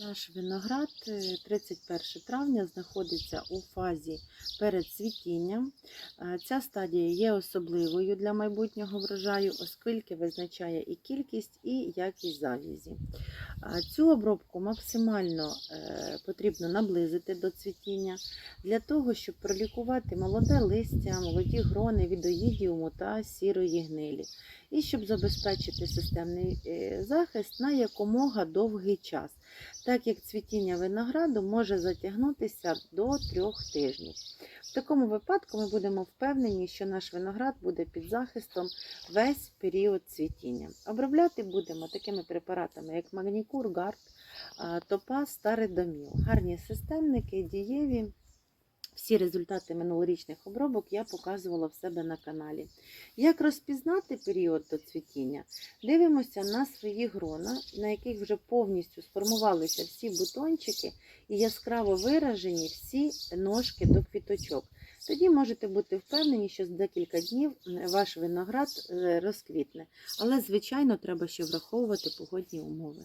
Наш виноград е, 31 травня знаходиться у фазі передцвітіння. Е, Ця стадія є особливою для майбутнього врожаю, оскільки визначає і кількість, і якість завізі. Е, Цю обробку максимально е, потрібно наблизити до цвітіння для того, щоб пролікувати молоде листя, молоді грони від оїдіуму та сірої гнилі, і щоб забезпечити системний е, захист на якомога довгий час так як цвітіння винограду може затягнутися до трьох тижнів. В такому випадку ми будемо впевнені, що наш виноград буде під захистом весь період цвітіння. Обробляти будемо такими препаратами, як Магнікур, Гард, Топаз та Редоміл. Гарні системники, дієві. Всі результати минулорічних обробок я показувала в себе на каналі. Як розпізнати період до цвітіння? Дивимося на свої грона, на яких вже повністю сформувалися всі бутончики і яскраво виражені всі ножки до квіточок. Тоді можете бути впевнені, що за декілька днів ваш виноград е, розквітне. Але, звичайно, треба ще враховувати погодні умови.